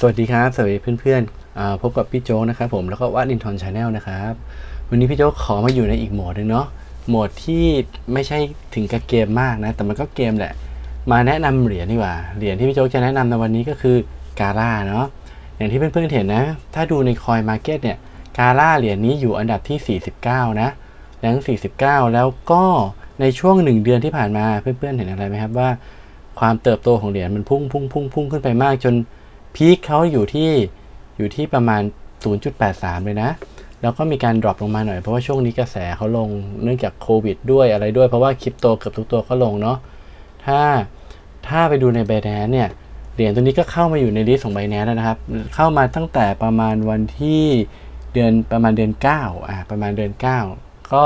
สวัสดีครับ สวัสดีเพื่อนๆอ่าพบกับพี่โจ๊กนะครับผมแล้วก็วัดลินทอนชาแนลนะครับ วันนี้พี่โจ๊กขอมาอยู่ในอีกโหมดหนึงเนาะโหมดที่ไม่ใช่ถึงกับเกมมากนะ แต่มันก็เกมแหละ มาแนะนำเหรียญดีกว่าเหรียญที่พี่โจ๊กจะแนะนำในวันนี้ก็คือกาล่าเนาะอย่างที่เพื่อนๆเห็นนะ ถ้าดูในคอยมาร์เก็ตเนี่ยกาล่าเหรียญนี้อยู่อันดับที่ 49 นะแรง49 แล้วก็ในช่วงหนึ่งเดือนที่ผ่านมาเพื่อนๆเห็นอะไรไหมครับว่า ความเติบโตของเหรียญมันพุ่งพุ่งพุ่งพุ่งขึ้นไปมากจน พีคเขาอยู่ที่อยู่ที่ประมาณ 0.83 เลยนะ แล้วก็มีการดรอปลงมาหน่อยเพราะว่าช่วงนี้กระแสเขาลงเนื่องจากโควิดด้วยอะไรด้วยเพราะว่าคริปโตเกือบทุกตัวก็ลงเนาะถ้าถ้าไปดูใน b บ n a n c e เนี่ยเหรียญตัวนี้ก็เข้ามาอยู่ในลิสต์ของ b บ n a n c e แล้วนะครับ เข้ามาตั้งแต่ประมาณวันที่เดือนประมาณเดือน 9 อ่าประมาณเดือน 9 ก็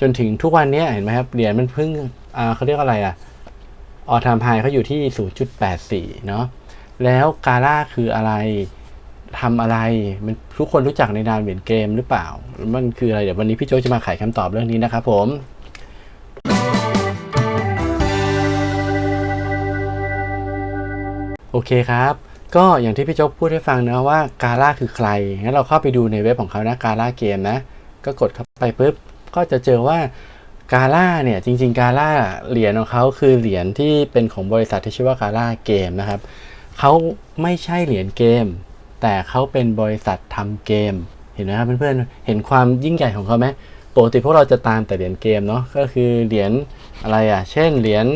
จนถึงทุกวันนี้เห็นไหมครับเหรียญมันเพิ่งอ่าเขาเรียกอะไรอะออทามไฮเขาอยู่ที่ 0.84 เนาะ แล้วกาล่าคืออะไรทำอะไรมันทุกคนรู้จักในนามเหรียญเกมหรือเปล่า มันคืออะไร เดี๋ยววันนี้พี่โจจะมาไขคำตอบเรื่องนี้นะครับผมโอเคครับ ก็อย่างที่พี่โจ๊กพูดให้ฟังนะว่ากาล่าคือใคร งั้นเราเข้าไปดูในเว็บของเขานะกาล่าเกมนะ ก็กดเข้าไปปุ๊บ ก็จะเจอว่ากาล่าเนี่ย จริง ๆ กาล่าเหรียญของเขาคือเหรียญที่เป็นของบริษัทที่ชื่อว่ากาล่าเกมนะครับ เขาไม่ใช่เหรียญเกม แต่เขาเป็นบริษัททำเกม เห็นไหมครับเพื่อนๆ เห็นความยิ่งใหญ่ของเขาไหมปกติพวกเราจะตามแต่เหรียญเกมเนาะ ก็คือเหรียญอะไรอะ เช่นเหรียญ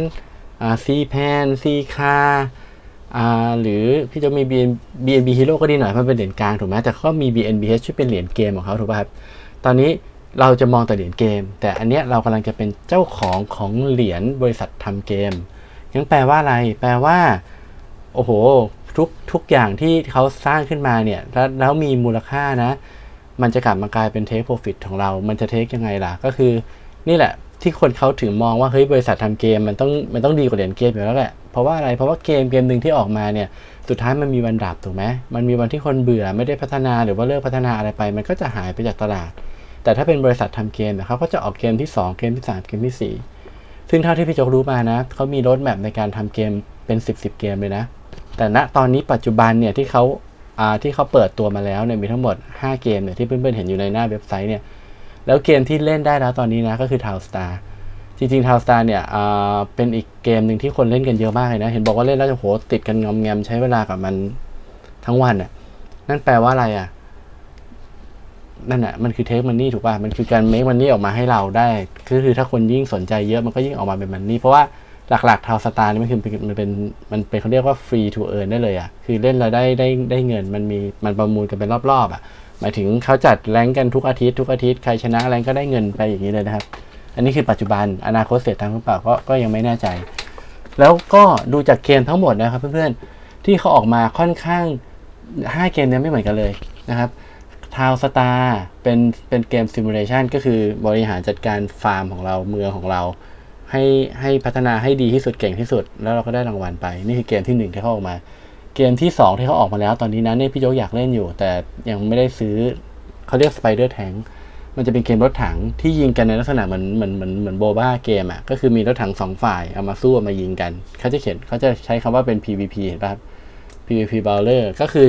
ซีแพนซีคาอ่าหรือพี่จะมี BNB Hero ก็ดีหน่อยเพราะมันเป็นเหรียญกลางถูกไหมแต่ก็มี BNBH ที่เป็นเหรียญเกมของเขาถูกป่ะครับ ตอนนี้เราจะมองแต่เหรียญเกม แต่อันเนี้ยเรากำลังจะเป็นเจ้าของของเหรียญบริษัททำเกมยังแปลว่าอะไร แปลว่า โอ้โหทุกทุกอย่างที่เขาสร้างขึ้นมาเนี่ยแล้วแล้วมีมูลค่านะ มันจะกลับมากลายเป็นเทคโปรฟิตของเรา มันจะเทคยังไงล่ะ ก็คือนี่แหละที่คนเขาถึงมองว่าเฮ้ยบริษัททำเกมมันต้องมันต้องดีกว่าเหรียญเกมอยู่แล้วแหละ เพราะว่าอะไรเพราะว่าเกมเกมหนึ่งที่ออกมาเนี่ยสุดท้ายมันมีวันดับถูกไหมมันมีวันที่คนเบื่อไม่ได้พัฒนาหรือว่าเลิกพัฒนาอะไรไป มันก็จะหายไปจากตลาด แต่ถ้าเป็นบริษัททำเกมเนี่ยเขาก็จะออกเกมที่ 2 เกมที่ 3 เกมที่ 4 ซึ่งเท่าที่พี่จกรู้มานะเขามีรถแมพในการทำเกมเป็น 10 10เกมเลยนะ แต่ณตอนนี้ปัจจุบันเนี่ยที่เขาที่เขาเปิดตัวมาแล้วเนี่ยมีทั้งหมด 5 เกมเนี่ยที่เพื่อนๆเห็นอยู่ในหน้าเว็บไซต์เนี่ยแล้วเกมที่เล่นได้แล้วตอนนี้นะก็คือ Town Star จริงๆ Town Star เนี่ยเป็นอีกเกมหนึ่งที่คนเล่นกันเยอะมากเลยนะ เห็นบอกว่าเล่นแล้วจะโหติดกันงอมแงมใช้เวลากับมันทั้งวันอะนั่นแปลว่าอะไรอะนั่นแหะมันคือเทคมันนี่ถูกป่ะ มันคือการเมคมันนี่ออกมาให้เราได้ คือถ้าคนยิ่งสนใจเยอะมันก็ยิ่งออกมาเป็นมันนี่เพราะว่า หลักๆทาวสตาร์นี่มันคือมันเป็นมันเป็นเขาเรียกว่าฟรีทูเอิร์นได้เลยอะคือเล่นแล้วได้ได้ได้เงินมันมีมันประมูลกันเป็นรอบๆอะหมายถึงเขาจัดแรงกันทุกอาทิตย์ทุกอาทิตย์ใครชนะแรงก็ได้เงินไปอย่างนี้เลยนะครับ อันนี้คือปัจจุบันอนาคตเสียตังหรือเปล่าก็ก็ยังไม่แน่ใจ แล้วก็ดูจากเกมทั้งหมดนะครับเพื่อนๆที่เขาออกมาค่อนข้าง 5 เกมนี้ไม่เหมือนกันเลยนะครับทาวสตาร์เป็นเป็นเกมซิมูเลชันก็คือบริหารจัดการฟาร์มของเราเมืองของเรา ให้ให้พัฒนาให้ดีที่สุดเก่งที่สุด แล้วเราก็ได้รางวัลไป นี่คือเกมที่ 1 ที่เขาออกมา เกมที่ 2 ที่เขาออกมาแล้วตอนนี้นะเนี่ยพี่โจ๊กอยากเล่นอยู่ แต่ยังไม่ได้ซื้อเขาเรียก Spider Tank มันจะเป็นเกมรถถังที่ยิงกันในลักษณะเหมือนเหมือนเหมือนเหมือนโบบ้าเกมอะก็คือมีรถถังสองฝ่ายเอามาสู้เอามายิงกันเขาจะเขียนเขาจะใช้คำว่าเป็น PVP เห็นป่ะครับ PVP Brawler ก็คือ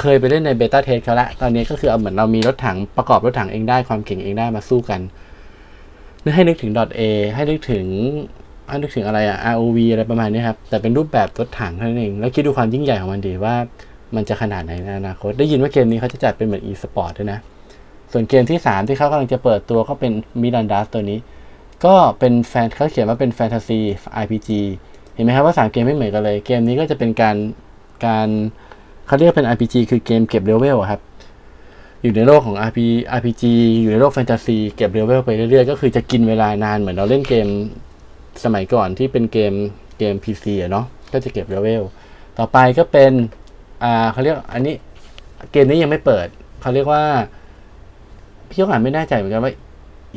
เคยไปเล่นในเบต้าเทสเขาละตอนนี้ก็คือเอาเหมือนเรามีรถถังประกอบรถถังเองได้ความเก่งเองได้มาสู้กัน นึกให้นึกถึง .a ให้นึกถึงให้นึกถึงอะไรอะ ROV อะไรประมาณนี้ครับ แต่เป็นรูปแบบรถถังเท่านั้นเอง แล้วคิดดูความยิ่งใหญ่ของมันดีว่ามันจะขนาดไหนในอนาคต ได้ยินว่าเกมนี้เขาจะจัดเป็นเหมือน e-sport ด้วยนะ ส่วนเกมที่ 3 ที่เขากำลังจะเปิดตัวก็เป็นมิรันดัสตัวนี้ ก็เป็นแฟนเขาเขียนว่าเป็นแฟนตาซี RPG เห็นไหมครับว่า 3 เกมไม่เหมือนกันเลย เกมนี้ก็จะเป็นการการเขาเรียกเป็น RPG คือเกมเก็บเลเวลครับ อยู่ในโลกของ RP RPG อยู่ในโลกแฟนตาซีเก็บเลเวลไปเรื่อยๆ ก็คือจะกินเวลานานเหมือนเราเล่นเกมสมัยก่อนที่เป็นเกมเกม PC อะเนาะก็จะเก็บเลเวลต่อไปก็เป็นอ่าเขาเรียกอันนี้เกมนี้ยังไม่เปิด เขาเรียกว่า พี่ก็อ่านไม่แน่ใจเหมือนกันว่า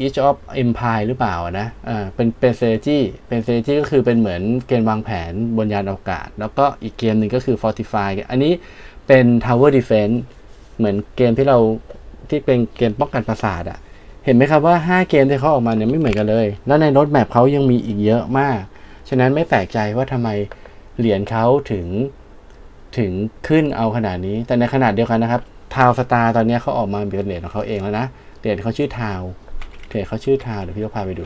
Each of Empire หรือเปล่านะอ่าเป็นเป็น strategy เป็น strategy ก็คือเป็นเหมือนเกมวางแผนบนยานอวกาศ แล้วก็อีกเกมหนึ่งก็คือ Fortify อันนี้เป็น Tower Defense เหมือนเกมที่เราที่เป็นเกมป้องกันปราสาทอะเห็นไหมครับว่า 5 เกมที่เขาออกมาเนี่ยไม่เหมือนกันเลย แล้วในรถแมพเขายังมีอีกเยอะมาก ฉะนั้นไม่แปลกใจว่าทำไมเหรียญเขาถึงถึงขึ้นเอาขนาดนี้ แต่ในขนาดเดียวกันนะครับทาวสตาร์ตอนนี้เขาออกมาเป็นเหรียญของเขาเองแล้วนะ เหรียญเขาชื่อทาวเหรียญเขาชื่อทาวเดี๋ยวพี่จะพาไปดู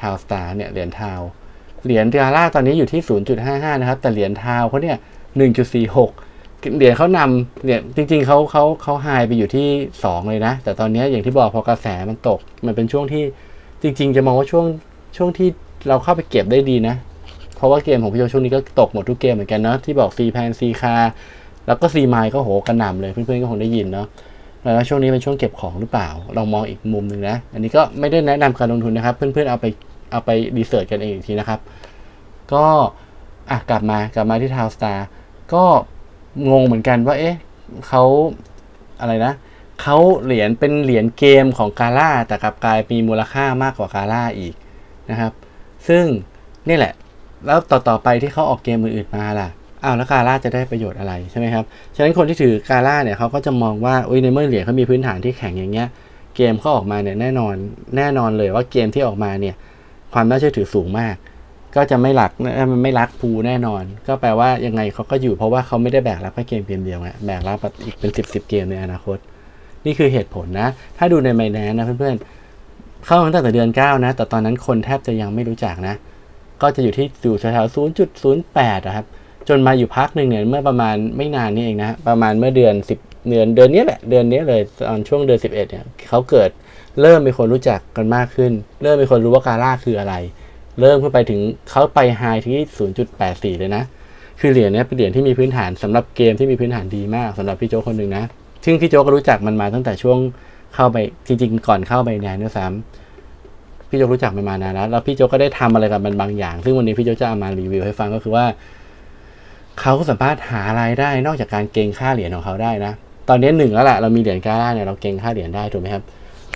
ทาวสตาร์เนี่ยเหรียญทาว เหรียญกาล่าตอนนี้อยู่ที่ 0.55 นะครับ แต่เหรียญทาวเขาเนี่ย 1.46 เหรียญเขานำเหรียจริง ๆเขาเขาเขาไฮไปอยู่ที่ 2 เลยนะ แต่ตอนนี้อย่างที่บอกพอกระแสมันตก มันเป็นช่วงที่จริง ๆ จะมองว่าช่วงช่วงที่เราเข้าไปเก็บได้ดีนะ เพราะว่าเกมของพี่โจช่วงนี้ก็ตกหมดทุกเกมเหมือนกันเนาะที่บอกซีแพนซีคาแล้วก็ซีไมล์ก็โหกระหน่ำเลยเพื่อนๆก็คงได้ยินเนาะแล้วช่วงนี้เป็นช่วงเก็บของหรือเปล่าเรามองอีกมุมหนึ่งนะ อันนี้ก็ไม่ได้แนะนำการลงทุนนะครับ เพื่อนๆเอาไปเอาไปรีเสิร์ชกันเองอีกทีนะครับ ก็อะกลับมากลับมาที่ทาวสตาร์ก็ งงเหมือนกันว่า เอ๊ะเขาอะไรนะเขาเหรียญเป็นเหรียญเกมของกาล่าแต่กลับกลายมีมูลค่ามากกว่ากาล่าอีกนะครับ ซึ่งนี่แหละ แล้วต่อต่อไปที่เขาออกเกมอื่นๆมาล่ะอ้าวแล้วกาล่าจะได้ประโยชน์อะไรใช่ไหมครับ ฉะนั้นคนที่ถือกาล่าเนี่ยเขาก็จะมองว่าอุ้ยในเมื่อเหรียญเขามีพื้นฐานที่แข็งอย่างเงี้ย เกมเขาออกมาเนี่ยแน่นอนแน่นอนเลยว่าเกมที่ออกมาเนี่ยความน่าเชื่อถือสูงมาก ก็จะไม่หลักมันไม่รักภูแน่นอน ก็แปลว่ายังไงเขาก็อยู่เพราะว่าเขาไม่ได้แบกรับแค่เกมเกมเดียวไงแบกรับอีกเป็นสิบสิบเกมในอนาคต นี่คือเหตุผลนะ ถ้าดูในไมแนนนะเพื่อนๆ เข้าตั้งแต่เดือน 9 นะ แต่ตอนนั้นคนแทบจะยังไม่รู้จักนะ ก็จะอยู่ที่อยู่แถวๆ0.08นะครับ จนมาอยู่พักหนึ่งเนี่ยเมื่อประมาณไม่นานนี้เองนะ ประมาณเมื่อเดือน 10 เดือนเดือนนี้แหละเดือนนี้เลยตอนช่วงเดือน 11เนี่ยเขาเกิดเริ่มมีคนรู้จักกันมากขึ้น เริ่มมีคนรู้ว่ากาล่าคืออะไร เริ่มขึ้นไปถึงเขาไปไฮที่ 0.84 เลยนะ คือเหรียญนี้เป็นเหรียญที่มีพื้นฐานสำหรับเกมที่มีพื้นฐานดีมากสำหรับพี่โจคนหนึ่งนะ ซึ่งพี่โจก็รู้จักมันมาตั้งแต่ช่วงเข้าไปจริง ๆ ก่อนเข้าไปแนนด้วยซ้ำพี่โจรู้จักมันมานานแล้วแล้วพี่โจก็ได้ทำอะไรกับมันบางอย่าง ซึ่งวันนี้พี่โจจะเอามารีวิวให้ฟังก็คือว่าเขาสามารถหารายได้นอกจากการเก็งค่าเหรียญของเขาได้นะ ตอนนี้หนึ่งแล้วแหละเรามีเหรียญกาล่าเนี่ยเราเก็งค่าเหรียญได้ถูกไหมครับ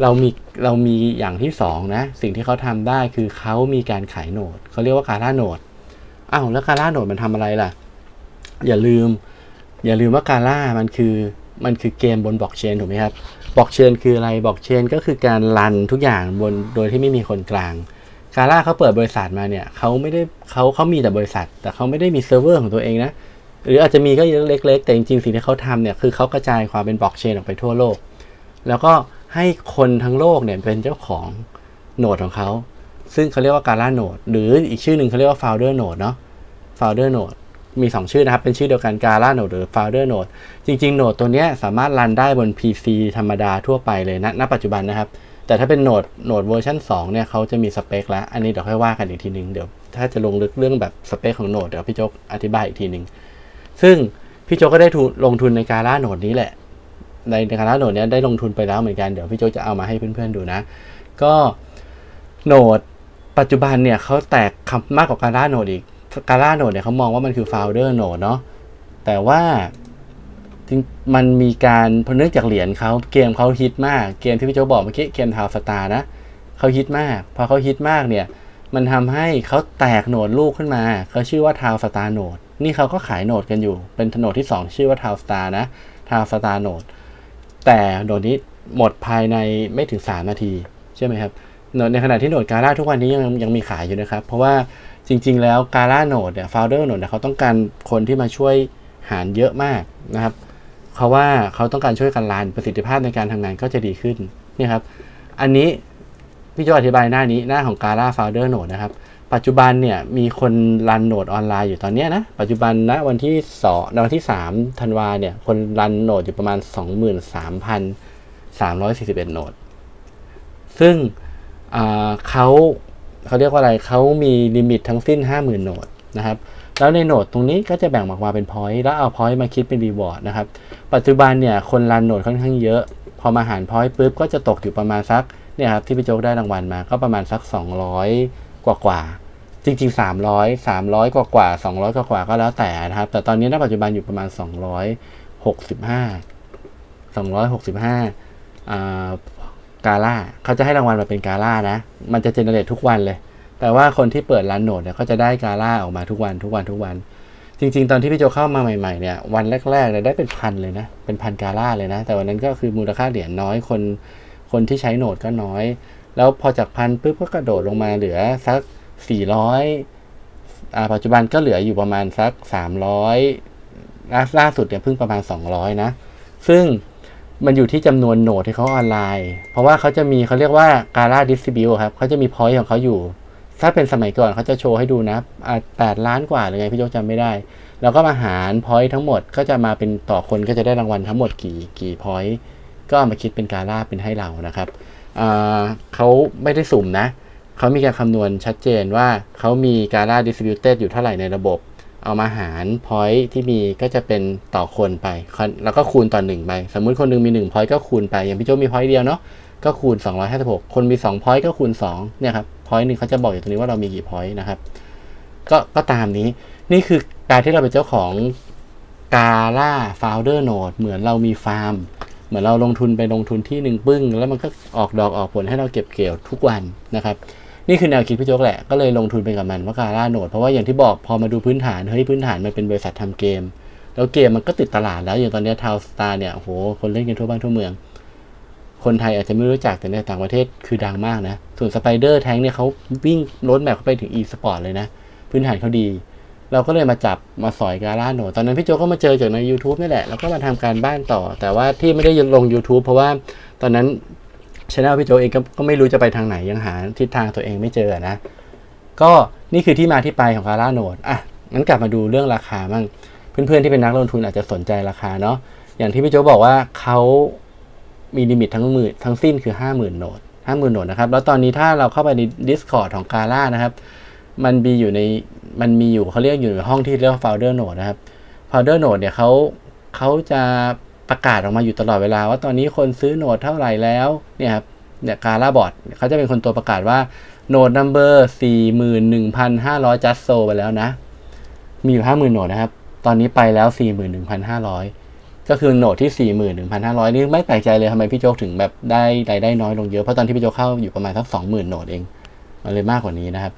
เรามีเรามีอย่างที่สองนะสิ่งที่เขาทำได้คือเขามีการขายโหนดเขาเรียกว่าการ่าโหนดอ้าวแล้วการ่าโหนดมันทำอะไรล่ะ อย่าลืม อย่าลืมว่าการ่ามันคือมันคือเกมบนบล็อกเชนถูกไหมครับบล็อกเชนคืออะไรบล็อกเชนก็คือการรันทุกอย่างบนโดยที่ไม่มีคนกลางการ่าเขาเปิดบริษัทมาเนี่ยเขาไม่ได้เขาเขามีแต่บริษัท แต่เขาไม่ได้มีเซิร์ฟเวอร์ของตัวเองนะหรืออาจจะมีก็เล็กๆ แต่จริงๆสิ่งที่เขาทำเนี่ยคือเขากระจายความเป็นบล็อกเชนออกไปทั่วโลก แล้วก็ ให้คนทั้งโลกเนี่ยเป็นเจ้าของโหนดของเขา ซึ่งเขาเรียกว่าการ่าโหนดหรืออีกชื่อหนึ่งเขาเรียกว่า founder node เนาะ founder node มี 2 ชื่อนะครับ เป็นชื่อเดียวกัน Gala Node หรือ Founder Node จริง ๆโหนดตัวเนี้ยสามารถรันได้บน PC ธรรมดาทั่วไปเลยนะ ณ ปัจจุบันนะครับ แต่ถ้าเป็นโหนดโหนดเวอร์ชัน2 เนี่ยเขาจะมีสเปคแล้ว อันนี้เดี๋ยวค่อยว่ากันอีกทีหนึ่งเดี๋ยวถ้าจะลงลึกเรื่องแบบสเปคของโหนดเดี๋ยวพี่โจ๊กอธิบายอีกทีหนึ่งซึ่งพี่โจ๊กก็ได้ลงทุนในการ่าโหนดนี้แหละ ในการาโหนดเนี้ยได้ลงทุนไปแล้วเหมือนกันเดี๋ยวพี่โจจะเอามาให้เพื่อนๆดูนะ ก็โหนดปัจจุบันเนี่ยเขาแตกคำมากกว่าการ่าโหนดอีกการ่าโหนดเนี่ยเขามองว่ามันคือ founder node เนาะแต่ว่าจริงมันมีการเพราะเนื่องจากเหรียญเขาเกมเขาฮิตมากเกมที่พี่โจบอกเมื่อกี้เกมทาวสตาร์นะเขาฮิตมากพอเขาฮิตมากเนี่ยมันทำให้เขาแตกโหนดลูกขึ้นมาเขาชื่อว่าทาวสตาร์โหนดนี่เขาก็ขายโหนดกันอยู่ เป็นโหนดที่ 2 ชื่อว่าทาวสตาร์นะทาวสตาร์โหนด แต่โหนดนี้หมดภายในไม่ถึง 3 นาทีใช่ไหมครับโนดในขณะที่โนดการ่าทุกวันนี้ยังยังมีขายอยู่นะครับ เพราะว่าจริง ๆ แล้วการ่าโนดเนี่ย founder โนดเนี่ยเขาต้องการคนที่มาช่วยหารเยอะมากนะครับเพราะว่าเขาต้องการช่วยกันรันประสิทธิภาพในการทำงานก็จะดีขึ้นนี่ครับ อันนี้พี่โจอธิบายหน้านี้หน้าของ Gala Founder Node นะครับ ปัจจุบันเนี่ยมีคนรันโหนดออนไลน์อยู่ตอนนี้นะ ปัจจุบันณวันที่2วันที่3ธันวาเนี่ยคนรันโหนดอยู่ประมาณ 23,341โหนด ซึ่งเขาเขาเรียกว่าอะไรเขามีลิมิตทั้งสิ้น 50,000โหนดนะครับแล้วในโหนดตรงนี้ก็จะแบ่งออกมาเป็นพอยต์แล้วเอาพอยต์มาคิดเป็นรีวอร์ดนะครับ ปัจจุบันเนี่ยคนรันโหนดค่อนข้างเยอะ พอมาหารพอยต์ปุ๊บก็จะตกอยู่ประมาณสักเนี่ยครับที่พี่โจ๊กได้รางวัลมาก็ประมาณสัก 200 กว่ากว่า จริงๆ 300 300 กว่ากว่า 200 กว่ากว่าก็แล้วแต่นะครับ แต่ตอนนี้ณปัจจุบันอยู่ประมาณ 265 265อ่ากาล่าเขาจะให้รางวัลมาเป็นกาล่านะ มันจะเจเนเรตทุกวันเลย แต่ว่าคนที่เปิดร้านโหนดเนี่ยก็จะได้กาล่าออกมาทุกวันทุกวันทุกวัน จริง ๆ ตอนที่พี่โจเข้ามาใหม่ๆเนี่ยวันแรกๆเนี่ยได้เป็นพันเลยนะ เป็นพันกาล่าเลยนะ แต่วันนั้นก็คือมูลค่าเหรียญน้อยคน คนที่ใช้โหนดก็น้อย แล้วพอจากพันปุ๊บก็กระโดดลงมาเหลือสัก สี่ร้อยอ่าปัจจุบันก็เหลืออยู่ประมาณสักสามร้อยล่าล่าสุดเนี่ยเพิ่งประมาณ 200 นะ ซึ่งมันอยู่ที่จำนวนโหนดที่เขาออนไลน์ เพราะว่าเขาจะมีเขาเรียกว่าการ่าดิสติบิวครับเขาจะมีพอยต์ของเขาอยู่ ถ้าเป็นสมัยก่อนเขาจะโชว์ให้ดูนะแปดล้านกว่าหรือไงพี่โจกจำไม่ได้ แล้วก็มาหารพอยต์ทั้งหมดก็จะมาเป็นต่อคนก็จะได้รางวัลทั้งหมดกี่กี่พอยต์ก็มาคิดเป็นการ่าเป็นให้เรานะครับเขาไม่ได้สุ่มนะ เขามีการคำนวณชัดเจนว่าเขามีการ่าดิสติบิวเต็ดอยู่เท่าไหร่ในระบบ เอามาหารพอยต์ที่มีก็จะเป็นต่อคนไป แล้วก็คูณต่อหนึ่งไป สมมุติคนหนึงมี1พอยต์ก็คูณไป อย่างพี่โจมีพอยต์เดียวเนาะก็คูณ 256 คนมี2พอยต์ก็คูณ2เนี่ยครับพอยต์หนึ่งเขาจะบอกอยู่ตรงนี้ว่าเรามีกี่พอยต์นะครับก็ก็ตามนี้นี่คือการที่เราเป็นเจ้าของกาล่าฟาวเดอร์โนดเหมือนเรามีฟาร์ม เหมือนเราลงทุนไปลงทุนที่หนึ่งปึ้ง แล้วมันก็ออกดอกออกผลให้เราเก็บเกี่ยวทุกวันนะครับ นี่คือแนวคิดพี่โจ๊กแหละ ก็เลยลงทุนไปกับมันว่ากาล่าโนดเพราะว่าอย่างที่บอกพอมาดูพื้นฐานเฮ้ยพื้นฐานมันเป็นบริษัททำเกม แล้วเกมมันก็ติดตลาดแล้วอย่างตอนนี้ทาวสตาร์เนี่ยโหคนเล่นกันทั่วบ้านทั่วเมือง คนไทยอาจจะไม่รู้จักแต่ในต่างประเทศคือดังมากนะ ส่วนสไปเดอร์แทงเนี่ยเขาวิ่งรถแมพเข้าไปถึง e สปอร์ตเลยนะ พื้นฐานเขาดี เราก็เลยมาจับมาสอยกาล่าโนดตอนนั้นพี่โจก็มาเจอจากใน YouTube นี่แหละแล้วก็มาทำการบ้านต่อ แต่ว่าที่ไม่ได้ลง YouTube เพราะว่าตอนนั้น ช anel พี่โจเองก็ก็ไม่รู้จะไปทางไหนยังหาทิศทางตัวเองไม่เจอนะ ก็นี่คือที่มาที่ไปของกาล่าโนดอะงั้นกลับมาดูเรื่องราคาบ้างเพื่อนๆที่เป็นนักลงทุนอาจจะสนใจราคาเนาะอย่างที่พี่โจบอกว่าเขามีลิมิตทั้งหมื่นทั้งสิ้นคือ 50,000โนด50,000โนดนะครับ แล้วตอนนี้ถ้าเราเข้าไปใน Discord ของกาล่านะครับ มันมีอยู่ในมันมีอยู่เขาเรียกอยู่ในห้องที่เรียกว่า founder node นะครับ founder node เนี่ยเขาเขาจะ ประกาศออกมาอยู่ตลอดเวลา ว่าตอนนี้คนซื้อโหนดเท่าไหร่แล้วเนี่ยครับเนี่ยกาล่าบอทเขาจะเป็นคนตัวประกาศว่าโหนด number 41,500 just sold ไปแล้วนะ มีอยู่50,000โหนดนะครับ ตอนนี้ไปแล้ว41,500ก็คือโหนดที่41,500นี่ไม่แปลกใจเลยทำไมพี่โจ๊กถึงแบบได้รายได้น้อยลงเยอะเพราะตอนที่พี่โจ๊กเข้าอยู่ประมาณสัก20,000โหนดเองมันเลยมากกว่านี้นะครับ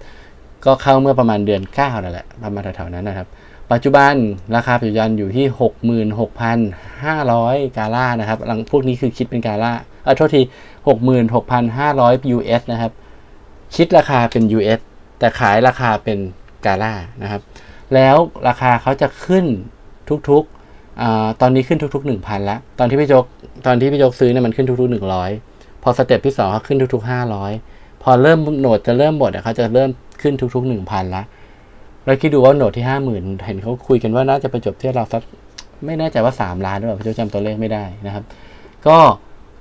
ก็เข้าเมื่อประมาณเดือน9นั่นแหละประมาณแถวๆนั้นนะครับ ปัจจุบันราคาปัจจุบันอยู่ที่ 66,500 กาล่านะครับ หลังพวกนี้คือคิดเป็นกาล่าเออโทษที 66,500 US นะครับ คิดราคาเป็น US แต่ขายราคาเป็นกาล่านะครับ แล้วราคาเขาจะขึ้นทุกๆอตอนนี้ขึ้นทุก ๆ 1,000ละตอนที่พี่โจกตอนที่พี่โจกซื้อเนี่ยมันขึ้นทุก ๆ 100 พอสเต็ปที่2เขาขึ้นทุก ๆ 500 พอเริ่มโหนดจะเริ่มหมดเขาจะเริ่มขึ้นทุก ๆ 1,000ละ แล้วคิดดูว่าโหนดที่50,000เห็นเขาคุยกันว่าน่าจะไปจบที่เราสักไม่แน่ใจว่า 3 ล้านหรือเปล่าพี่โจจำตัวเลขไม่ได้นะครับ ก็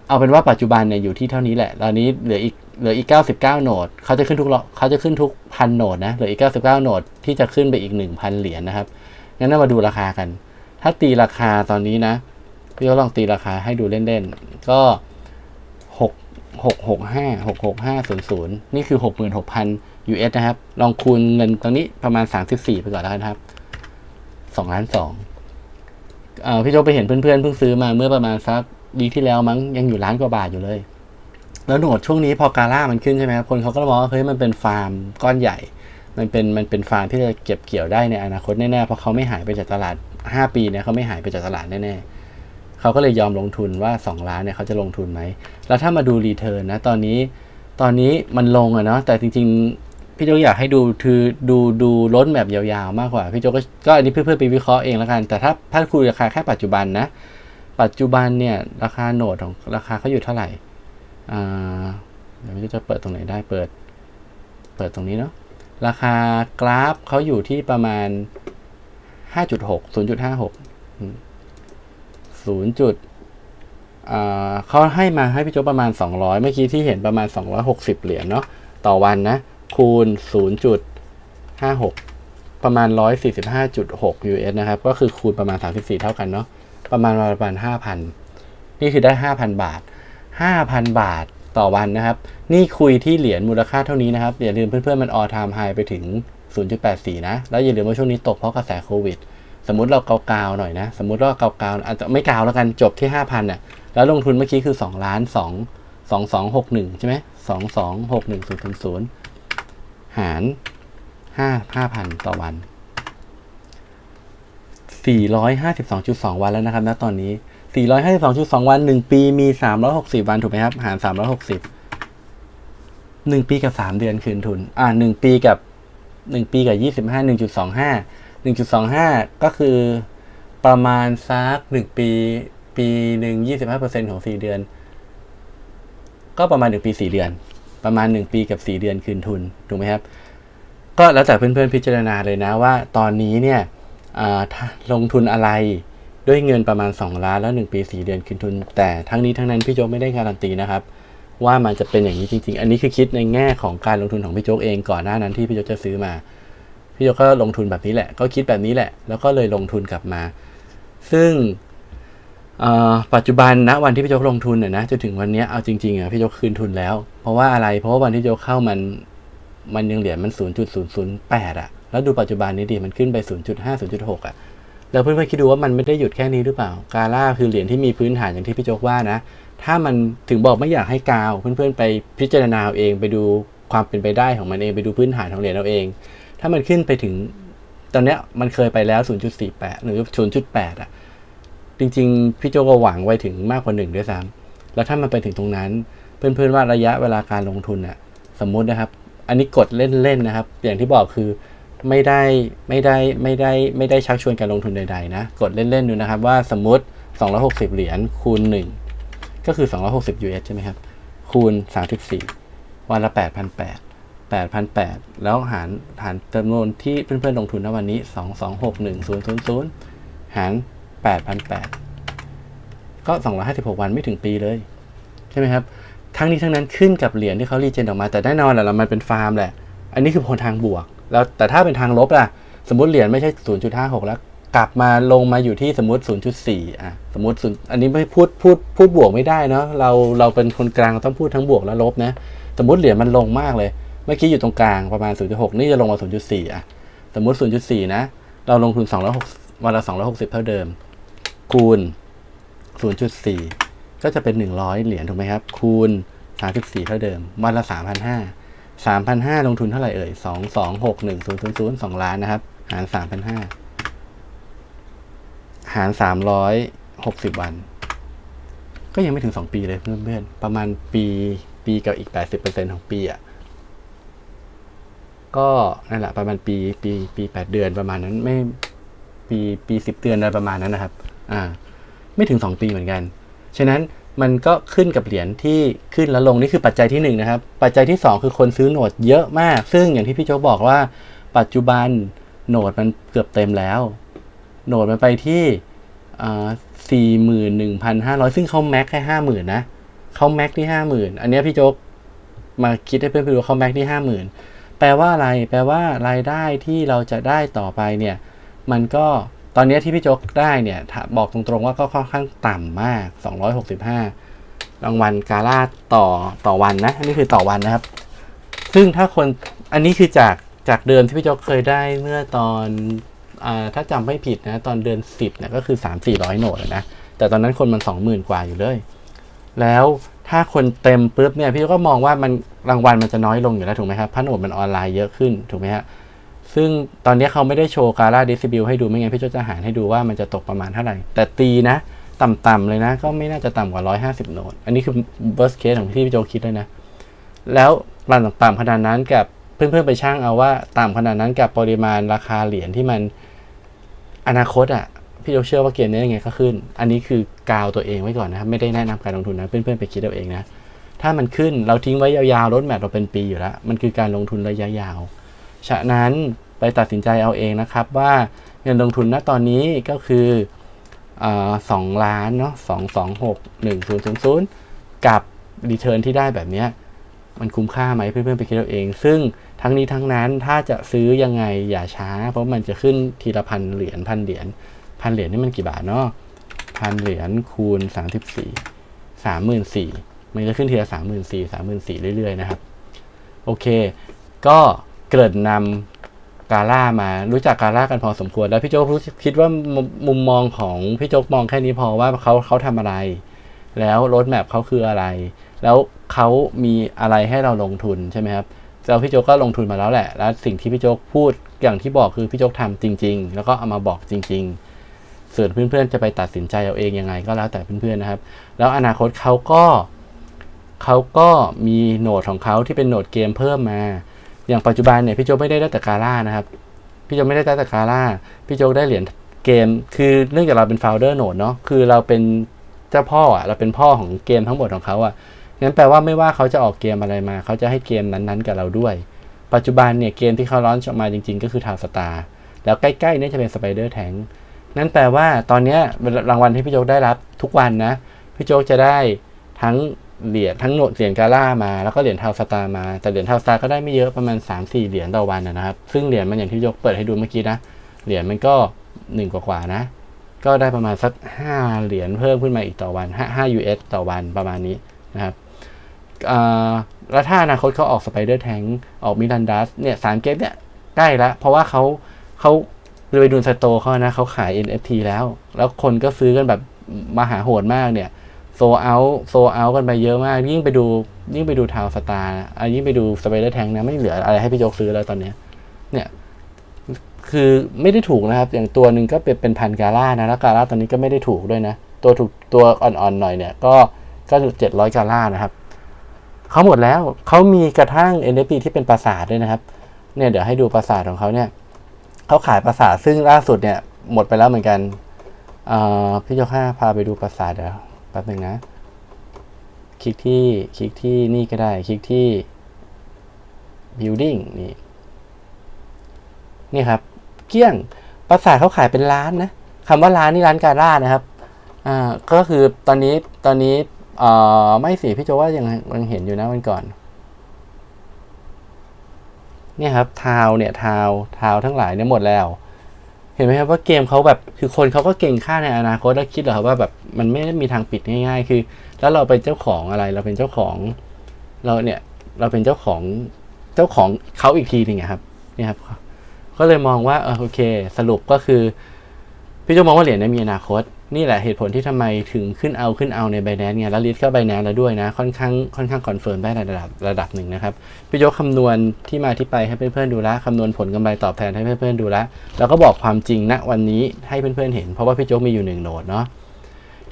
เอาเป็นว่าปัจจุบันเนี่ยอยู่ที่เท่านี้แหละ ตอนนี้เหลืออีกเหลืออีก 99 โหนดเขาจะขึ้นทุกเขาจะขึ้นทุกพันโหนดนะเหลืออีก 99 โหนดที่จะขึ้นไปอีก 1,000 เหรียญนะครับ งั้นเรามาดูราคากัน ถ้าตีราคาตอนนี้นะพี่ก็ลองตีราคาให้ดูเล่นๆ ก็หกหกหกห้าหกหกห้าศูนย์ศูนย์นี่คือหกหมื่นหกพัน US นะครับ ลองคูณเงินตรงนี้ประมาณสามสิบสี่ไปก่อนแล้วกันครับสองล้านสองเอ่อพี่โจไปเห็นเพื่อนๆเพิ่งซื้อมาเมื่อประมาณสักดีที่แล้วมั้งยังอยู่ล้านกว่าบาทอยู่เลย แล้วโหนดช่วงนี้พอกาล่ามันขึ้นใช่ไหมครับคนเขาก็มองว่าเฮ้ยมันเป็นฟาร์มก้อนใหญ่ มันเป็นมันเป็นฟาร์มที่จะเก็บเกี่ยวได้ในอนาคตแน่ๆเพราะเขาไม่หายไปจากตลาด 5 ปีเนี่ยเขาไม่หายไปจากตลาดแน่ๆเขาก็เลยยอมลงทุนว่า 2 ล้านเนี่ยเขาจะลงทุนไหม แล้วถ้ามาดูรีเทิร์นนะ ตอนนี้ ตอนนี้มันลงอะเนาะ แต่จริง พี่โจอยากให้ดูคือดูดูรถแบบยาวๆ มากกว่า พี่โจก็ก็อันนี้เพื่อนๆไปวิเคราะห์เองแล้วกัน แต่ถ้าถ้าคุยราคาแค่ปัจจุบันนะ ปัจจุบันเนี่ยราคาโหนดของราคาเขาอยู่เท่าไหร่อ่าเดี๋ยวพี่โจจะเปิดตรงไหนได้เปิด เปิดตรงนี้เนาะราคากราฟเขาอยู่ที่ประมาณ 5.6 0.56 0จุดอ่าเขาให้มาให้พี่โจประมาณ 200 เมื่อกี้ที่เห็นประมาณ 260 เหรียญเนาะต่อวันนะ คูณ 0.56 ประมาณ 145.6 US นะครับ ก็คือคูณประมาณ 34 เท่ากันเนาะ ประมาณประมาณ 5,000 นี่คือได้ 5,000 บาท 5,000 บาทต่อวันนะครับ นี่คุยที่เหรียญมูลค่าเท่านี้นะครับ อย่าลืมเพื่อนๆ มัน all time high ไปถึง 0.84 นะ แล้วอย่าลืมว่าช่วงนี้ตกเพราะกระแสโควิด สมมติเราเกาๆหน่อยนะ สมมติว่าเกาๆอาจจะไม่เกาแล้วกัน จบที่ 5,000น่ะ แล้วลงทุนเมื่อกี้คือ2ล้าน2 2 2 6 1 ใช่ไหม2 2 6 1 0 0 หาร5 5,000 ต่อวัน 452.2 วันแล้วนะครับณตอนนี้ 452.2 วัน 1 ปีมี 360 วันถูกไหมครับ หาร 360 1 ปีกับ 3 เดือนคืนทุน อ่า 1 ปีกับ 1 ปีกับ 25 1.25 1.25 ก็คือประมาณสักหนึ่งปี ปีหนึ่งยี่สิบห้าเปอร์เซ็นของสี่เดือน ก็ประมาณหนึ่งปีสี่เดือน ประมาณหนึ่งปีกับสี่เดือนคืนทุนถูกไหมครับ ก็แล้วแต่เพื่อนๆพิจารณาเลยนะว่าตอนนี้เนี่ยลงทุนอะไรด้วยเงินประมาณ 2 ล้านแล้ว 1 ปี 4 เดือนคืนทุน แต่ทั้งนี้ทั้งนั้นพี่โจ๊กไม่ได้การันตีนะครับ ว่ามันจะเป็นอย่างนี้จริง ๆ อันนี้คือคิดในแง่ของการลงทุนของพี่โจ๊กเองก่อนหน้านั้นที่พี่โจ๊กจะซื้อมาพี่โจ๊กก็ลงทุนแบบนี้แหละ ก็คิดแบบนี้แหละ แล้วก็เลยลงทุนกลับมา ซึ่ง ปัจจุบันนะวันที่พี่โจ๊กลงทุนเนี่ยนะจนถึงวันนี้เอาจริงๆอะพี่โจ๊กคืนทุนแล้ว เพราะว่าอะไรเพราะว่าวันที่โจ๊กเข้ามันมันยังเหรียญมัน 0.008อะแล้วดูปัจจุบันนี้ดิมันขึ้นไป 0.5 0.6อะแล้วเพื่อนๆคิดดูว่ามันไม่ได้หยุดแค่นี้หรือเปล่ากาล่าคือเหรียญที่มีพื้นฐานอย่างที่พี่โจ๊กว่านะ ถ้ามันถึงบอกไม่อยากให้กาว เพื่อนๆไปพิจารณาเอาเองไปดูความเป็นไปได้ของมันเองไปดูพื้นฐานของเหรียญเอาเอง ถ้ามันขึ้นไปถึงตอนเนี้ยมันเคยไปแล้ว 0.48หรือ0.8อะ จริง ๆ พี่โจก็หวังไว้ถึงมากกว่าหนึ่งด้วยซ้ำแล้วถ้ามันไปถึงตรงนั้น เพื่อนๆว่าระยะเวลาการลงทุนน่ะสมมุตินะครับ อันนี้กดเล่นๆนะครับ อย่างที่บอกคือไม่ได้ไม่ได้ไม่ได้ไม่ได้ชักชวนการลงทุนใดๆนะ กดเล่นๆดูนะครับว่าสมมติ 260 เหรียญคูณ 1 ก็คือ 260 US ใช่ไหมครับ คูณ 34 วันละ 8,800 8,800 แล้วหารหารจำนวนที่เพื่อนๆลงทุนณวันนี้ 2261000 หาร 8,800 ก็ 256 วันไม่ถึงปีเลย ใช่ไหมครับ ทั้งนี้ทั้งนั้นขึ้นกับเหรียญที่เขารีเจนออกมา แต่แน่นอนแหละเรามันเป็นฟาร์มแหละ อันนี้คือผลทางบวก แล้วแต่ถ้าเป็นทางลบล่ะ สมมติเหรียญไม่ใช่ 0.56 แล้ว กลับมาลงมาอยู่ที่สมมติ 0.4 อะ สมมติ0อันนี้ไม่พูดพูดพูดบวกไม่ได้เนาะ เราเราเป็นคนกลางต้องพูดทั้งบวกและลบนะ สมมติเหรียญมันลงมากเลย เมื่อกี้อยู่ตรงกลางประมาณ 0.6 นี่จะลงมา 0.4 อะ สมมติ 0.4 นะ เราลงทุน 260วันละ260 เท่าเดิม คูณ 0.4 ก็จะเป็น 100 เหรียญถูกไหมครับ คูณ 34 เท่าเดิม วันละ 3,500 3,500 ลงทุนเท่าไหร่เอ่ย 2 2 6 1 0 0 0 2 ล้านนะครับ หาร 3,500 หาร 360 วัน ก็ยังไม่ถึง 2 ปีเลยเพื่อนๆ ประมาณปีปีกับอีก 80%ของปีอะก็นั่นแหละประมาณปีปีปีแปดเดือนประมาณนั้นไม่ปีปีสิบเดือนอะไรประมาณนั้นนะครับ อ่าไม่ถึง 2 ปีเหมือนกัน ฉะนั้นมันก็ขึ้นกับเหรียญที่ขึ้นแล้วลงนี่คือปัจจัยที่1นงนะครับ ปัจจัยที่ 2 คือคนซื้อโหนดเยอะมาก ซึ่งอย่างที่พี่โจ๊กบอกว่า ปัจจุบันโหนดมันเกือบเต็มแล้ว โหนดมันไปที่สี่หมื่นหนึ่งพันห้าร้อยซึ่งเขาแม็กแค่ห้าหมื่นนะเขาแม็กที่ห้าหมื่นอันนี้พี่โจ๊กมาคิดให้เพื่อนๆดูเขาแม็กที่ห้าหมื่นแปลว่าอะไร แปลว่ารายได้ที่เราจะได้ต่อไปเนี่ย มันก็ ตอนนี้ที่พี่โจ๊กได้เนี่ยบอกตรงๆว่าก็ค่อนข้างต่ำมาก 265 รางวัลกาล่าต่อต่อวันนะ อันนี้คือต่อวันนะครับ ซึ่งถ้าคนอันนี้คือจากจากเดิมที่พี่โจ๊กเคยได้เมื่อตอนอถ้าจำไม่ผิดนะ ตอนเดือน 10เนี่ยก็คือ 3 400 โหนดนะ แต่ตอนนั้นคนมัน 20,000 กว่าอยู่เลย แล้วถ้าคนเต็มปุ๊บเนี่ยพี่โจ๊กก็มองว่ามันรางวัลมันจะน้อยลงอยู่แล้วถูกไหมครับพันโหนดมันออนไลน์เยอะขึ้นถูกไหมฮะ ซึ่งตอนนี้เขาไม่ได้โชว์การ่าดิสติบิวให้ดูไม่งั้นพี่โจจะหารให้ดูว่ามันจะตกประมาณเท่าไหร่ แต่ตีนะ ต่ำๆเลยนะ ก็ไม่น่าจะต่ำกว่า 150 โนดอันนี้คือ worst case ของที่พี่โจคิดเลยนะ แล้วรันต่ำขนาดนั้นกับเพื่อนๆไปช่างเอาว่าต่ำขนาดนั้นกับปริมาณราคาเหรียญที่มันอนาคตอะพี่โจเชื่อว่าเกมนี้ยังไงก็ขึ้น อันนี้คือกาวตัวเองไว้ก่อนนะครับไม่ได้แนะนำการลงทุนนะเพื่อนๆไปคิดเอาเองนะถ้ามันขึ้นเราทิ้งไว้ยาวๆรถแมพเราเป็นปีอยู่แล้ว มันคือการลงทุนระยะยาว ฉะนั้น ไปตัดสินใจเอาเองนะครับว่าเงินลงทุนณตอนนี้ก็คือสองล้านเนาะสองสองหกหนึ่งศูนย์ศูนย์ศูนย์กับรีเทิร์นที่ได้แบบเนี้ยมันคุ้มค่าไหมเพื่อนๆไปคิดเอาเอง ซึ่งทั้งนี้ทั้งนั้นถ้าจะซื้อยังไงอย่าช้า เพราะมันจะขึ้นทีละพันเหรียญพันเหรียญพันเหรียญนี่มันกี่บาทเนาะพันเหรียญคูณสามสิบสี่สามหมื่นสี่มันจะขึ้นทีละสามหมื่นสี่สามหมื่นสี่เรื่อยๆนะครับ โอเค ก็เกริ่นนำ กาล่ามารู้จักกาล่ากันพอสมควร แล้วพี่โจ๊กรู้คิดว่ามุมมองของพี่โจ๊กมองแค่นี้พอว่าเขาเขาทำอะไร แล้วรถแมพเขาคืออะไร แล้วเขามีอะไรให้เราลงทุนใช่ไหมครับแล้วพี่โจ๊กก็ลงทุนมาแล้วแหละ แล้วสิ่งที่พี่โจ๊กพูดอย่างที่บอกคือพี่โจ๊กทำจริง ๆ แล้วก็เอามาบอกจริง ๆ ส่วนเพื่อนๆจะไปตัดสินใจเอาเองยังไงก็แล้วแต่เพื่อนๆนะครับ แล้วอนาคตเขาก็เขาก็มีโหนดของเขาที่เป็นโหนดเกมเพิ่มมา อย่างปัจจุบันเนี่ยพี่โจกไม่ได้ได้แต่กาล่านะครับ พี่โจกไม่ได้ได้แต่กาล่าพี่โจกได้เหรียญเกม คือเนื่องจากเราเป็น founder node เนาะคือเราเป็นเจ้าพ่ออะเราเป็นพ่อของเกมทั้งหมดของเขาอะงั้นแปลว่าไม่ว่าเขาจะออกเกมอะไรมาเขาจะให้เกมนั้นๆกับเราด้วย ปัจจุบันเนี่ยเกมที่เขาล้อนออกมาจริง ๆ ก็คือทาวสตาร์แล้วใกล้ๆนี่จะเป็นสไปเดอร์แทงนั่นแปลว่าตอนเนี้ยรางวัลที่พี่โจ๊กได้รับทุกวันนะ พี่โจ๊กจะได้ทั้ง เหรียญทั้งโหนดเหรียญกาล่ามาแล้วก็เหรียญเทาวสตาร์มาแต่เหรียญเทาวสตาร์ก็ได้ไม่เยอะประมาณ 3-4 เหรียญต่อวันนะครับ ซึ่งเหรียญมันอย่างที่พี่โจ๊กเปิดให้ดูเมื่อกี้นะเหรียญมันก็หนึ่งกว่าๆนะ ก็ได้ประมาณสัก 5 เหรียญเพิ่มขึ้นมาอีกต่อวัน5 US ต่อวันประมาณนี้นะครับแล้วถ้าอนาคตเขาออกสไปเดอร์แทงออกมิรันดัสเนี่ยสามเกมเนี่ยใกล้ล้วเพราะว่าเขาเขาเลยดูสโตเขานะเขาขาย NFT แล้ว แล้วคนก็ซื้อกันแบบมหาโหดมากเนี่ย โซเอาโซเอากันไปเยอะมาก ยิ่งไปดูยิ่งไปดูทาวสตาร์อะยิ่งไปดูสไปเดอร์แทงนะไม่เหลืออะไรให้พี่โจกซื้อแล้วตอนเนี้ย เนี่ย คือไม่ได้ถูกนะครับ อย่างตัวหนึ่งก็เป็นเป็นพันกาล่านะแล้วกาล่าตอนนี้ก็ไม่ได้ถูกด้วยนะ ตัวถูกตัวอ่อนๆหน่อยเนี่ย ก็ก็เจ็ดร้อยกาล่านะครับเขาหมดแล้วเขามีกระทั่ง NFT ที่เป็นปราสาทด้วยนะครับ เนี่ยเดี๋ยวให้ดูปราสาทของเขาเนี่ยเขาขายปราสาทซึ่งล่าสุดเนี่ยหมดไปแล้วเหมือนกันอ่อพี่โจค่าพาไปดูปราสาทเดี๋ยว แป๊บหนึ่งนะ คลิกที่ คลิกที่นี่ก็ได้ คลิกที่ building นี่ นี่ครับ เกี้ยง ปราสาทเขาขายเป็นล้านนะคำว่าร้านนี่ร้านการ่านะครับ อ่า ก็คือตอนนี้ ตอนนี้เอ่อไม่สิพี่โจว่ายังยังเห็นอยู่นะวันก่อน เนี่ยครับทาวเนี่ยทาวทาวทั้งหลายเนี่ยหมดแล้ว เห็นไหมครับว่าเกมเขาแบบคือคนเขาก็เก่งค่าในอนาคตแล้วคิดเหรอครับว่าแบบมันไม่ได้มีทางปิดง่าย ๆ คือ แล้วเราเป็นเจ้าของอะไร เราเป็นเจ้าของเราเนี่ยเราเป็นเจ้าของเจ้าของเขาอีกทีหนึ่งครับนี่ครับ ก็เลยมองว่าเออโอเค สรุปก็คือ พี่โจมองว่าเหรียญนี้มีอนาคต นี่แหละเหตุผลที่ทำไมถึงขึ้นเอาขึ้นเอาใน b บ n a n c e ไงแล้วลิสต์ก็ b บ n a n c e แล้วด้วยนะ ค่อนข้างค่อนข้างคอนเฟิร์มได้ระดับระดับหนึ่งนะครับพี่โจคำนวณที่มาที่ไปให้เพื่อนๆดูลวคำนวณผลกำไรตอบแทนให้เพื่อนๆดูลวแล้วก็บอกความจริงณวันนี้ให้เพื่อนๆเห็น เพราะว่าพี่โจ๊กมีอยู่หนึ่งโหนดเนาะ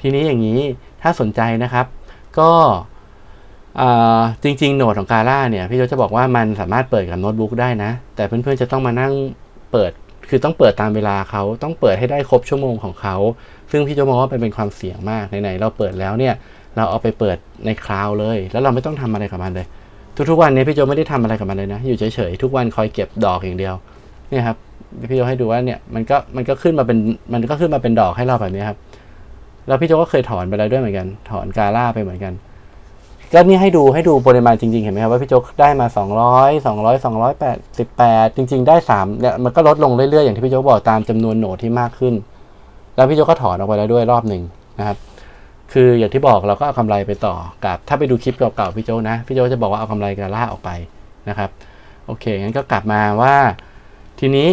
ทีนี้อย่างนี้ถ้าสนใจนะครับ ก็จริงๆโหนดของกาล่าเนี่ยพี่โจจะบอกว่ามันสามารถเปิดกับโน้ตบุ๊กได้นะ แต่เพื่อนๆจะต้องมานั่งเปิด คือต้องเปิดตามเวลาเขาต้องเปิดให้ได้ครบชั่วโมงของเขา ซึ่งพี่โจมองว่าเป็นเป็นความเสี่ยงมากไหนๆเราเปิดแล้วเนี่ยเราเอาไปเปิดในคลาวเลย แล้วเราไม่ต้องทำอะไรกับมันเลย ทุกๆวันนี้พี่โจไม่ได้ทำอะไรกับมันเลยนะ อยู่เฉยๆทุกวันคอยเก็บดอกอย่างเดียวเนี่ยครับพี่โจให้ดูว่าเนี่ยมันก็มันก็ขึ้นมาเป็นมันก็ขึ้นมาเป็นดอกให้เราแบบนี้ครับแล้วพี่โจก็เคยถอนไปแล้วด้วยเหมือนกัน ถอนกาล่าไปเหมือนกัน ก็นี่ให้ดูให้ดูปริมาณจริงๆ เห็นไหมครับว่าพี่โจ๊กได้มา 200 200 288 จริง ๆ ได้3เนี่ยมันก็ลดลงเรื่อยๆ อย่างที่พี่โจ๊กบอกตามจำนวนโหนดที่มากขึ้น แล้วพี่โจ๊กก็ถอนออกไปแล้วด้วยรอบหนึ่งนะครับ คืออย่างที่บอกเราก็เอากำไรไปต่อกับ ถ้าไปดูคลิปเก่าๆพี่โจ๊กนะ พี่โจ๊กจะบอกว่าเอากำไรกาล่าออกไปนะครับ โอเคงั้นก็กลับมาว่า ทีนี้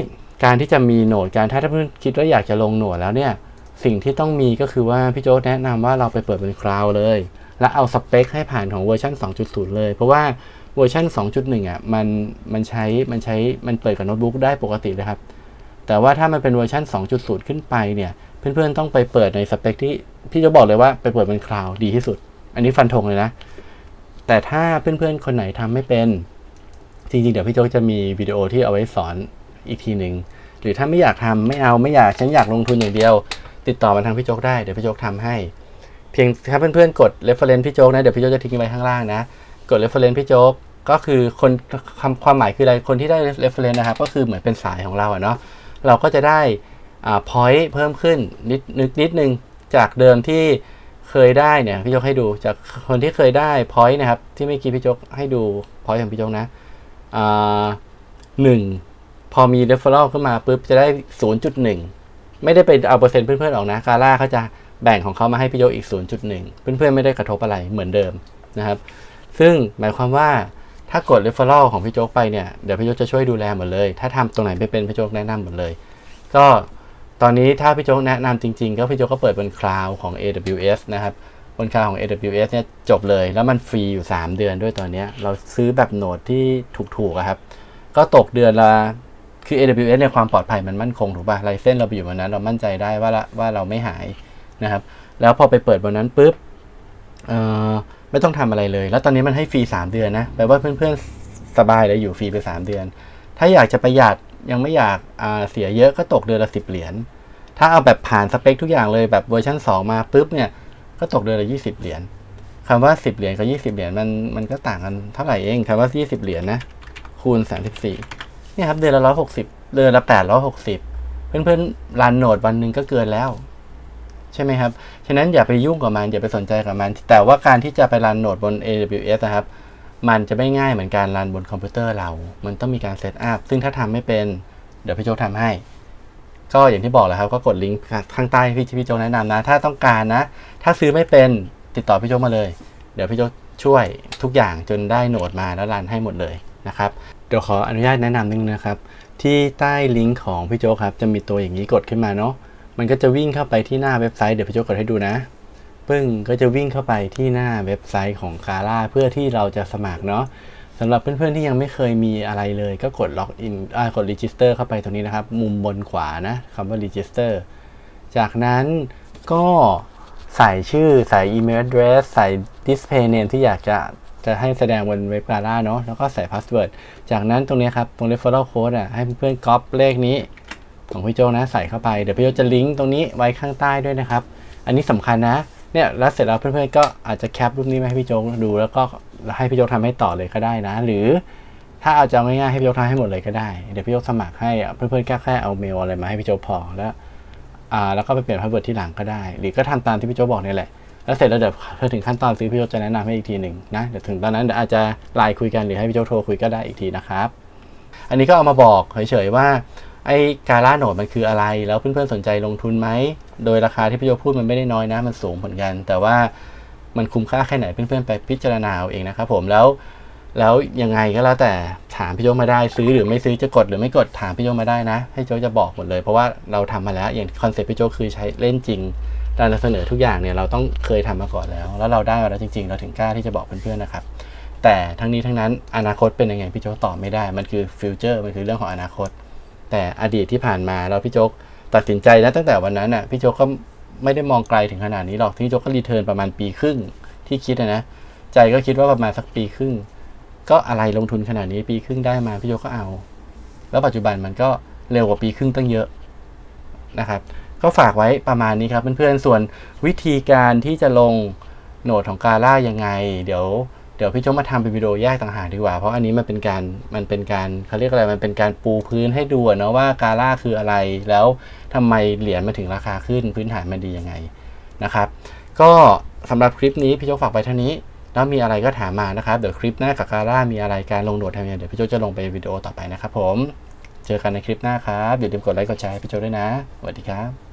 การที่จะมีโหนดการถ้าเพื่อนคิดว่าอยากจะลงโหนดแล้วเนี่ยสิ่งที่ต้องมีก็คือว่าพี่โจ๊กแนะนำว่าเราไปเปิดเป็นคลาวเลย แล้วเอาสเปคให้ผ่านของเวอร์ชัน2.0 เลย เพราะว่าเวอร์ชัน2.1อะมันมันใช้มันใช้มันเปิดกับโน้ตบุ๊กได้ปกติเลยครับ แต่ว่าถ้ามันเป็นเวอร์ชัน2.0 ขึ้นไปเนี่ยเพื่อนๆต้องไปเปิดในสเปคที่พี่จะบอกเลยว่าไปเปิดเป็นคลาวด์ดีที่สุด อันนี้ฟันธงเลยนะ แต่ถ้าเพื่อนๆคนไหนทำไม่เป็น จริงๆ เดี๋ยวพี่โจ๊กจะมีวิดีโอที่เอาไว้สอนอีกทีหนึ่งหรือถ้าไม่อยากทำไม่เอาไม่อยากฉันอยากลงทุนอย่างเดียว ติดต่อมาทางพี่โจ๊กได้เดี๋ยวพี่โจ๊กทำให้ เพียงถ้าเพื่อนๆกด reference พี่โจ๊กนะ เดี๋ยวพี่โจ๊กจะทิ้งไว้ข้างล่างนะ กด reference พี่โจ๊กก็คือคนคำความหมายคืออะไรคนที่ได้ reference นะครับ ก็คือเหมือนเป็นสายของเราอะเนาะเราก็จะได้อ่า point เพิ่มขึ้นนิดนิดนิดนึงจากเดิมที่เคยได้เนี่ยพี่โจ๊กให้ดูจากคนที่เคยได้ point นะครับ ที่เมื่อกี้พี่โจ๊กให้ดู point ของพี่โจ๊กนะอ่าหนึ่งพอมี referral ขึ้นมาปุ๊บจะได้ 0.1 ไม่ได้ไปเอาเปอร์เซ็นต์เพื่อนๆออกนะ กาล่าเขาจะ แบ่งของเขามาให้พี่โยอีก 0.1 เพื่อนๆไม่ได้กระทบอะไรเหมือนเดิมนะครับ ซึ่งหมายความว่าถ้ากด referral ของพี่โจ๊กไปเนี่ย เดี๋ยวพี่โจ๊กจะช่วยดูแลหมดเลย ถ้าทำตรงไหนไม่เป็นพี่โจ๊กแนะนำหมดเลย ก็ตอนนี้ถ้าพี่โจ๊กแนะนำจริง ๆ ก็พี่โจ๊กก็เปิดบนคลาวของ AWS นะครับบนคลาวของ AWS เนี่ยจบเลย แล้วมันฟรีอยู่ 3 เดือนด้วยตอนนี้ เราซื้อแบบโหนดที่ถูกๆครับ ก็ตกเดือนละคือ AWS เนี่ยความปลอดภัยมันมั่นคงถูกป่ะลายเส้นเราไปอยู่บนนั้น เรามั่นใจได้ว่าละว่าเราไม่หาย นะครับ แล้วพอไปเปิดบนนั้นปุ๊บไม่ต้องทำอะไรเลย แล้วตอนนี้มันให้ฟรี 3 เดือนนะแปลว่าเพื่อนๆสบายเลยอยู่ฟรีไป 3 เดือน ถ้าอยากจะประหยัดยังไม่อยากเสียเยอะก็ตกเดือนละ10เหรียญ ถ้าเอาแบบผ่านสเปคทุกอย่างเลยแบบเวอร์ชัน2 มาปุ๊บเนี่ยก็ตกเดือนละ20เหรียญคำว่า10เหรียญกับ20เหรียญมันมันก็ต่างกันเท่าไหร่เองคำว่า20เหรียญนะคูณ34เนี่ยครับเดือนละ160เดือนละ860เพื่อนๆรันโหนดวันหนึ่งก็เกินแล้ว ใช่ไหมครับ ฉะนั้นอย่าไปยุ่งกับมัน อย่าไปสนใจกับมัน แต่ว่าการที่จะไปรันโหนดบน AWS นะครับ มันจะไม่ง่ายเหมือนการรันบนคอมพิวเตอร์เรา มันต้องมีการเซตอัพ ซึ่งถ้าทำไม่เป็น เดี๋ยวพี่โจกทำให้ ก็อย่างที่บอกแหล้วครับ ก็กดลิงก์ข้างใต้ที่พี่โจแนะนำนะ ถ้าต้องการนะ ถ้าซื้อไม่เป็นติดต่อพี่โจมาเลย เดี๋ยวพี่โจช่วยทุกอย่างจนได้โหนดมาแล้วรันให้หมดเลยนะครับเดี๋ยวขออนุญาตแนะนำนิดนึงนะครับ ที่ใต้ลิงก์ของพี่โจครับ จะมีตัวอย่างนี้กดขึ้นมาเนาะ มันก็จะวิ่งเข้าไปที่หน้าเว็บไซต์เดี๋ยวพี่โจกดให้ดูนะ ปึ้งก็จะวิ่งเข้าไปที่หน้าเว็บไซต์ของ g a l a เพื่อที่เราจะสมัครเนาะสำหรับเพื่อนๆที่ยังไม่เคยมีอะไรเลย ก็กดล็อกอินอ่ากด register เข้าไปตรงนี้นะครับ มุมบนขวานะคำว่า register จากนั้นก็ใส่ชื่อใส่ email address ใส่ display name ที่อยากจะจะให้แสดงบนเว็บ g a l a เนาะแล้วก็ใส่ password จากนั้นตรงนี้ครับ ตรง referral code อะให้เพื่อนๆก๊อปเลขนี้ ของพี่โจนะใส่เข้าไปเดี๋ยวพี่โจจะลิงก์ตรงนี้ไว้ข้างใต้ด้วยนะครับ อันนี้สำคัญนะเนี่ยแล้วเสร็จแล้วเพื่อนๆก็อาจจะแคปรูปนี้มาให้พี่โจดูแล้วก็ให้พี่โจกทำให้ต่อเลยก็ได้นะ หรือถ้าเอาจะง่ายๆให้พี่โจทำให้หมดเลยก็ได้เดี๋ยวพี่โจสมัครให้เพื่อนๆแค่แค่เอาเมลอะไรมาให้พี่โจพอแล้วอ่าแล้วก็ไปเปลี่ยนพาสเวิร์ดที่หลังก็ได้ หรือก็ทำตามที่พี่โจบอกนี่แหละแล้วเสร็จแล้วเดี๋ยวพอถึงขั้นตอนซื้อพี่โจจะแนะนำให้อีกทีหนึ่งนะเดี๋ยวถึงตอนนั้นเดี๋ยวอาจจะไลน์คุยกันหรือให้พี่โจโทรคุยก็ได้อีกทีนะครับอันนี้ก็เอามาบอกเฉยๆว่า ไอ้การ่าโหนดมันคืออะไร แล้วเพื่อนๆสนใจลงทุนไหม โดยราคาที่พี่โยพูดมันไม่ได้น้อยนะ มันสูงเหมือนกัน แต่ว่ามันคุ้มค่าแค่ไหนเพื่อนๆไปพิจารณาเอาเองนะครับผมแล้วแล้วยังไงก็แล้วแต่ถามพี่โยมาได้ซื้อหรือไม่ซื้อจะกดหรือไม่กดถามพี่โยมาได้นะ ให้โจจะบอกหมดเลย เพราะว่าเราทำมาแล้วอย่างคอนเซ็ปต์พี่โจคือใช้เล่นจริงการเสนอทุกอย่างเนี่ยเราต้องเคยทำมาก่อนแล้ว แล้วเราได้มาแล้วจริง ๆ เราถึงกล้าที่จะบอกเพื่อนๆนะครับแต่ทั้งนี้ทั้งนั้นอนาคตเป็นยังไงพี่โจตอบไม่ได้ มันคือฟิวเจอร์มันคือเรื่องของอนาคต แต่อดีตที่ผ่านมาแล้วพี่โจ๊กตัดสินใจนะตั้งแต่วันนั้นน่ะพี่โจ๊กก็ไม่ได้มองไกลถึงขนาดนี้หรอกพี่โจ๊กก็รีเทิร์นประมาณปีครึ่งที่คิดนะนะ ใจก็คิดว่าประมาณสักปีครึ่ง ก็อะไรลงทุนขนาดนี้ปีครึ่งได้มาพี่โจ๊กก็เอา แล้วปัจจุบันมันก็เร็วกว่าปีครึ่งตั้งเยอะนะครับก็ฝากไว้ประมาณนี้ครับเพื่อนๆส่วนวิธีการที่จะลงโหนดของกาล่ายังไง เดี๋ยว เดี๋ยวพี่โจมาทำเป็นวิดีโอแยกต่างหากดีกว่า เพราะอันนี้มันเป็นการมันเป็นการเขาเรียกอะไรมันเป็นการปูพื้นให้ดูเนาะว่ากาล่าคืออะไร แล้วทำไมเหรียญมาถึงราคาขึ้นพื้นฐานมันดียังไงนะครับ ก็สำหรับคลิปนี้พี่โจฝากไปเท่านี้แล้วมีอะไรก็ถามมานะครับ เดี๋ยวคลิปหน้ากับกาล่ามีอะไรการลงโหนดทำยังไงเดี๋ยวพี่โจจะลงไปวิดีโอต่อไปนะครับผม เจอกันในคลิปหน้าครับอย่าลืมกดไลค์กดแชร์พี่โจด้วยนะสวัสดีครับ